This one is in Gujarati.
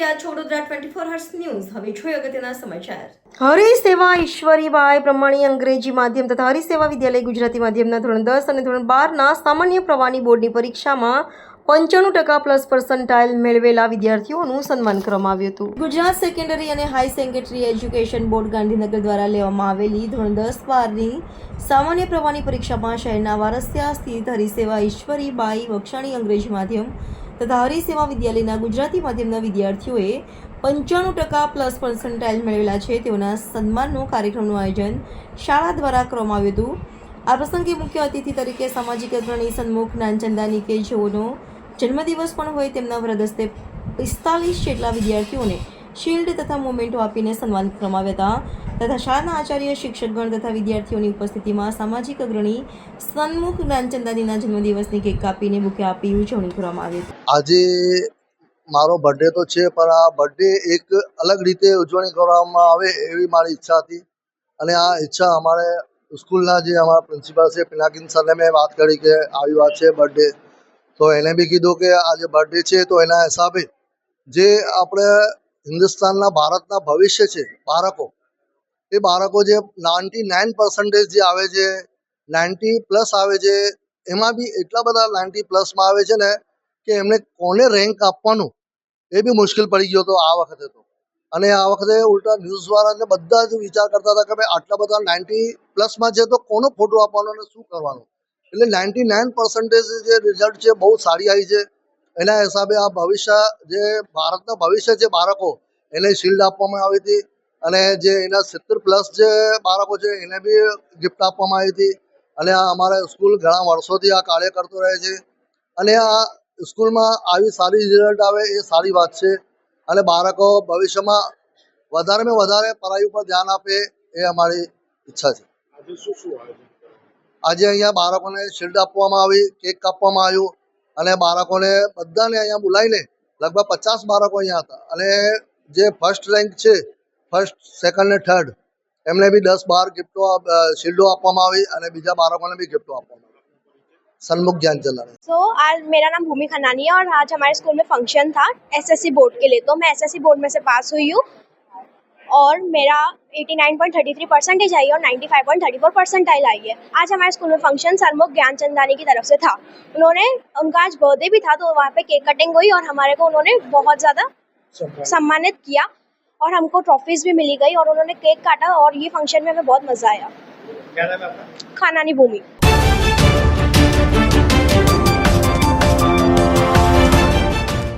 ટ્વેન્ટી ફોર હર્સ ન્યૂઝ હવે જોઈએ અગત્યના સમાચાર. હરિ ઈશ્વરીબાઈ પ્રમાણી અંગ્રેજી માધ્યમ તથા હરિસેવા વિદ્યાલય ગુજરાતી માધ્યમના ધોરણ દસ અને ધોરણ બારના સામાન્ય પ્રવાહની બોર્ડની પરીક્ષામાં પંચાણું ટકા પ્લસ પર્સન્ટાઇલ મેળવેલા વિદ્યાર્થીઓનું સન્માન કરવામાં આવ્યું હતું. ગુજરાત સેકન્ડરી અને high secondary education board Gandhinagar દ્વારા લેવામાં આવેલી ધોરણ દસ બારની સામાન્ય પ્રવાહની પરીક્ષામાં શહેરના વારસિયા સ્થિત હરિસેવા ઈશ્વરીબાઈ વક્ષાણી અંગ્રેજી માધ્યમ તથા હરિસેવા વિદ્યાલયના ગુજરાતી માધ્યમના વિદ્યાર્થીઓએ પંચાણું ટકા પ્લસ પર્સન્ટાઇલ મેળવેલા છે તેઓના સન્માનનો કાર્યક્રમનું આયોજન શાળા દ્વારા કરવામાં આવ્યું હતું. આ પ્રસંગે મુખ્ય અતિથિ તરીકે સામાજિક અગ્રણી સન્મુખ નાનચંદાની કે જેઓનો જન્મદિવસ પણ હોય તેમના વરદસ્તે પિસ્તાલીસ જેટલા વિદ્યાર્થીઓને શિલ્ડ તથા મોમેન્ટો આપીને સન્માનિત કરવામાં આવ્યા હતા. તથા શાળાના આચાર્ય, શિક્ષકગણ તથા વિદ્યાર્થીઓની ઉપસ્થિતિમાં સામાજિક અગ્રણી સન્મુખ જ્ઞાનચંદાનીના જન્મદિવસની કેક કાપીને બુકે આપી ઉજવણી કરવામાં આવી આજે મારો બર્થડે તો છે, પણ આ બર્થડે એક અલગ રીતે ઉજવણી કરવામાં આવે એવી મારી ઈચ્છા હતી. અને આ ઈચ્છા અમારે સ્કૂલના જે અમારા પ્રિન્સિપાલ છે, પિનાકિન સરને મેં વાત કરી કે આવી વાત છે બર્થડે તો એને બી કીધું કે આજે બર્થડે છે, તો એના હિસાબે જે આપણે હિન્દુસ્તાનના ભારતના ભવિષ્ય છે, બાળકો એ બાળકો જે નાઇન્ટી નાઇન પર્સન્ટેજ જે આવે છે, નાઇન્ટી પ્લસ આવે છે, એમાં બી એટલા બધા નાઇન્ટી પ્લસમાં આવે છે ને કે એમને કોને રેન્ક આપવાનું એ બી મુશ્કેલ પડી ગયો હતો આ વખતે તો. અને આ વખતે ઉલટા ન્યૂઝવાળાને બધા જ વિચાર કરતા હતા કે ભાઈ આટલા બધા નાઇન્ટી પ્લસમાં છે તો કોનો ફોટો આપવાનો અને શું કરવાનું? એટલે નાઇન્ટી નાઇન પર્સન્ટેજ જે રિઝલ્ટ છે બહુ સારી આવી છે. એના હિસાબે આ ભવિષ્ય જે ભારતના ભવિષ્ય છે બાળકો એને શિલ્ડ આપવામાં આવી હતી. અને જે એના સિત્તેર પ્લસ જે બાળકો છે એને બી ગિફ્ટ આપવામાં આવી હતી. અને આ અમારા સ્કૂલ ઘણા વર્ષોથી આ કાર્ય કરતો રહે છે. અને આ સ્કૂલમાં આવી સારી રિઝલ્ટ આવે એ સારી વાત છે. અને બાળકો ભવિષ્યમાં વધારેમાં વધારે પઢાઈ ઉપર ધ્યાન આપે એ અમારી ઈચ્છા છે. આજે અહીંયા બાળકોને શિલ્ડ આપવામાં આવી કેક કાપવામાં આવ્યું. અને બાળકોને બધાને અહીંયા બોલાવીને લગભગ પચાસ બાળકો અહીંયા હતા. અને જે ફર્સ્ટ રેન્ક છે ફર્સ્ટ સેકન્ડ ને થર્ડ એમને બી દસ બાર ગિફ્ટો શિલ્ડો આપવામાં આવી અને બીજા બાળકોને બી ગિફ્ટો આપવામાં આવી सन्मुख ज्ञान चला रहे सो आज मेरा नाम भूमि खनानी है और आज हमारे स्कूल में फंक्शन था एसएससी बोर्ड के लिए तो मैं एसएससी बोर्ड में से पास हुई हूँ और मेरा 89.33 परसेंटेज आई है और 95.34 परसेंटाइल आई है आज हमारे स्कूल में फंक्शन सरमुख ज्ञानचंदानी की तरफ से था उन्होंने उनका आज बर्थडे भी था तो वहाँ पे केक कटिंग हुई और हमारे को उन्होंने बहुत ज़्यादा सम्मानित किया और हमको ट्रॉफीज भी मिली गई और उन्होंने केक काटा और ये फंक्शन में हमें बहुत मज़ा आया खानानी भूमि